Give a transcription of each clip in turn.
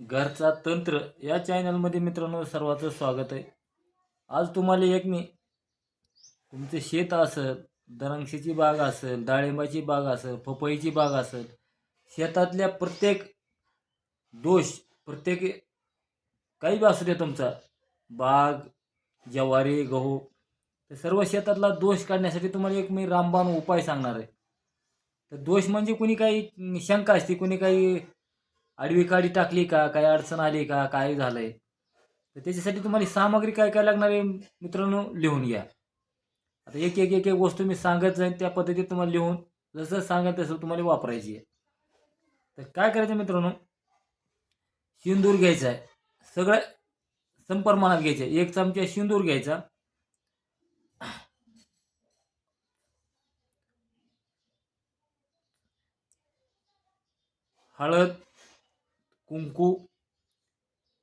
घरचा तंत्र या चॅनलमध्ये मित्रांनो सर्वांचं स्वागत आहे. आज तुम्हाला एक मी तुमचं शेत असेल द्राक्षाची बाग असेल डाळिंबाची बाग असेल पपईची बाग असेल शेतातल्या प्रत्येक दोष प्रत्येक काही बी असू दे तुमचा बाग ज्वारी गहू तर सर्व शेतातला दोष काढण्यासाठी तुम्हाला एक मी रामबाण उपाय सांगणार आहे. तर दोष म्हणजे कुणी काही शंका असते कुणी काही आडवी काडी टाकली का? काय अडचण आली का? काय झालंय? तर त्याच्यासाठी तुम्हाला सामग्री काय काय लागणार आहे मित्रांनो? लिहून घ्या. आता एक एक एक एक वस्तू मी सांगत जाईन त्या पद्धतीत तुम्हाला लिहून जसं सांगत तसं तुम्हाला वापरायची आहे. तर काय करायचं मित्रांनो? शिंदूर घ्यायचा आहे. सगळं संप्रमाणात घ्यायचं आहे. एक चमचा शिंदूर घ्यायचा. हळद कुंकू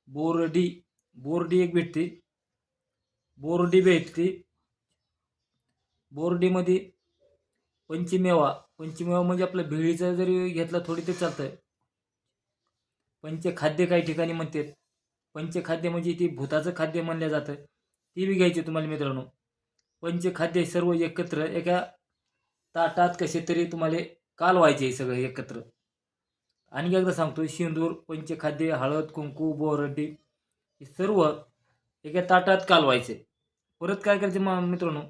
बोरडी बोरडी एक भेटते. बोरडी भेटते. बोरडीमध्ये पंचमेवा पंचमेवा म्हणजे आपलं भेळीचा जरी घेतला थोडी ते चालतं पंचखाद्य काही ठिकाणी म्हणतात. पंचखाद्य म्हणजे ती भूताचं खाद्य म्हणलं जातं. ती बी घ्यायची तुम्हाला मित्रांनो. पंचखाद्य सर्व एकत्र एका ताटात कसे तरी तुम्हाला कालवायचे हे सगळं एकत्र. आणि एकदा सांगतो शेंदूर पंचखाद्य हळद कुंकू बोरड्डी हे सर्व एका ताटात कालवायचे. परत काय करायचे मग मित्रांनो?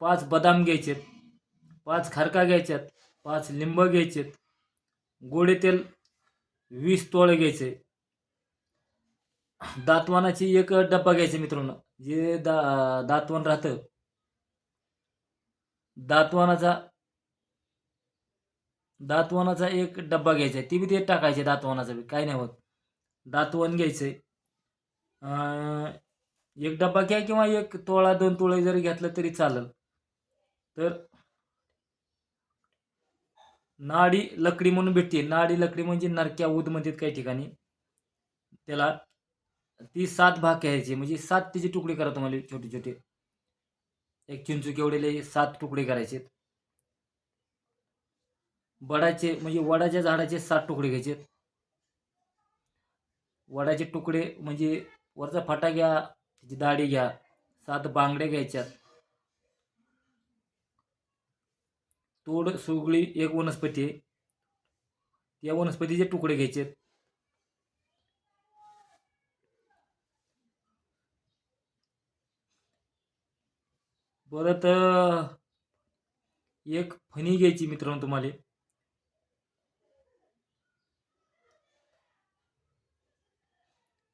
पाच बदाम घ्यायचेत पाच खारका घ्यायच्यात पाच लिंब घ्यायचेत गोडे तेल वीस तोळे घ्यायचे. दातवानाची एक डब्बा घ्यायचा मित्रांनो जे दा दातवान राहतं. दातवानाचा दातवनाचा एक डब्बा घ्यायचा आहे ती बी ते टाकायचे दातवनाचा बी. काय नाही होत. दातवन घ्यायचंय. एक डब्बा घ्या किंवा एक तोळा दोन तोळे जरी घेतलं तरी चालेल. तर नाडी लकडी म्हणून भेटते. नाडी लकडी म्हणजे नरक्या उद म्हणतात काही ठिकाणी. त्याला ती सात भाग घ्यायचे. म्हणजे सात तिचे तुकडे करा तुम्हाला छोटे छोटे एक चिंचू एवढेले सात तुकडे करायचे बडाचे म्हणजे वडाच्या झाडाचे सात तुकडे घ्यायचे. वडाचे तुकडे म्हणजे वरचा फाटा घ्या त्याची दाढी घ्या सात बांगड्या घ्यायच्यात तोड सुगळी एक वनस्पती आहे. त्या वनस्पतीचे तुकडे घ्यायचे. परत एक फणी घ्यायची मित्रांनो तुम्हाला.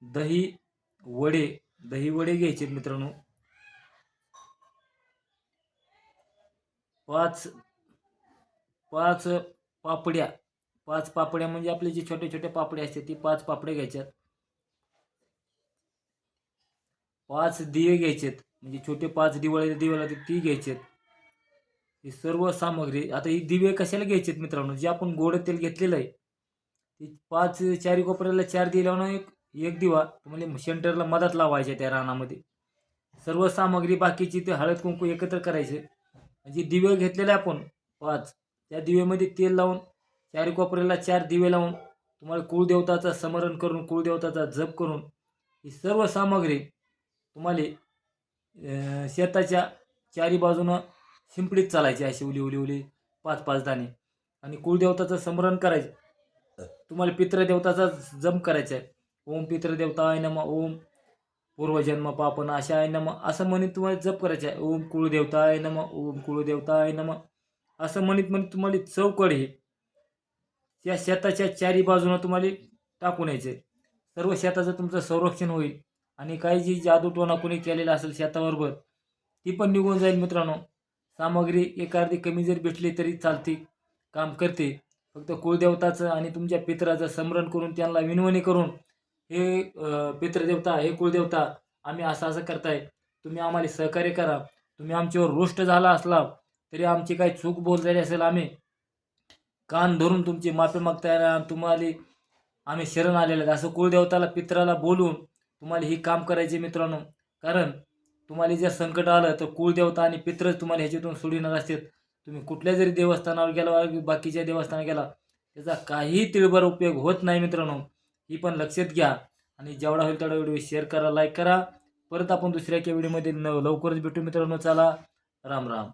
दही वडे दही वडे घ्यायचे मित्रांनो. पाच पाच पापड्या पाच पापड्या म्हणजे आपले जे छोटे छोटे पापड्या असते ती पाच पापड्या घ्यायच्यात. पाच दिवे घ्यायचेत म्हणजे छोटे पाच दिवाळे दिवे ती घ्यायचेत. ही सर्व सामग्री आता ही दिवे कशाला घ्यायचेत मित्रांनो? जे आपण गोड तेल घेतलेलं आहे ती पाच चारी कोपऱ्याला चार दिल्यावर एक एक दिवा तुम्हाला सेंटरला मधात लावायचे त्या रानामध्ये. सर्व सामग्री बाकीची ते हळद कुंकू एकत्र करायचे. म्हणजे दिवे घेतलेले आपण पाच. त्या दिवेमध्ये तेल लावून चारी कोपऱ्याला चार दिवे लावून तुम्हाला कुळदेवताचं स्मरण करून कुळदेवताचा जप करून ही सर्व सामग्री तुम्हाला शेताच्या चारी बाजूनं शिंपडीत चालायची अशी उली उली उली पाच पाच दाणे. आणि कुळदेवताचं स्मरण करायचं. तुम्हाला पितृदेवताचा जम करायचा आहे. ओम पितृदेवताय नम ओम पूर्वजन्म पापन अशाय नम असं म्हणत तुम्हाला जप करायचं आहे. ओम कुळदेवताय नम ओम कुळदेवताय नम असं म्हणत म्हणत तुम्हाला चौकड हे त्या शेताच्या चारी बाजूनं तुम्हाला टाकून यायचं सर्व शेताचं तुमचं संरक्षण होईल. आणि काही जी जादूटोणा कोणी केलेला असेल शेताबरोबर ती पण निघून जाईल मित्रांनो. सामग्री एखादी कमी जरी भेटली तरी चालते काम करते. फक्त कुळदेवताचं आणि तुमच्या पितराचं स्मरण करून त्यांना विनवणी करून हे पितृदेवता हे कुळदेवता आम्ही असं असं करताय. तुम्ही आम्हाला सहकार्य करा. तुम्ही आमच्यावर रुष्ट झाला असला तरी आमची काही चूक बोललेली असेल आम्ही कान धरून तुमची माफी मागताय तुम्हाला आम्ही शरण आलेले असं कुळदेवताला पित्राला बोलून तुम्हाला ही काम करायचे मित्रांनो. कारण तुम्हाला जर संकट आलं तर कुळदेवता आणि पित्रच तुम्हाला ह्याच्यातून सोडणार असतात तुम्ही कुठल्या जरी देवस्थानावर गेला बाकीच्या देवस्थानावर गेला त्याचा काही तिळभर उपयोग होत नाही मित्रांनो. ही पण लक्षात घ्या. आणि जेवढा होईल तेवढा व्हिडिओ शेअर करा लाईक करा. परत आपण दुसऱ्या एका व्हिडिओमध्ये न लवकरच भेटू मित्रांनो. चला राम राम.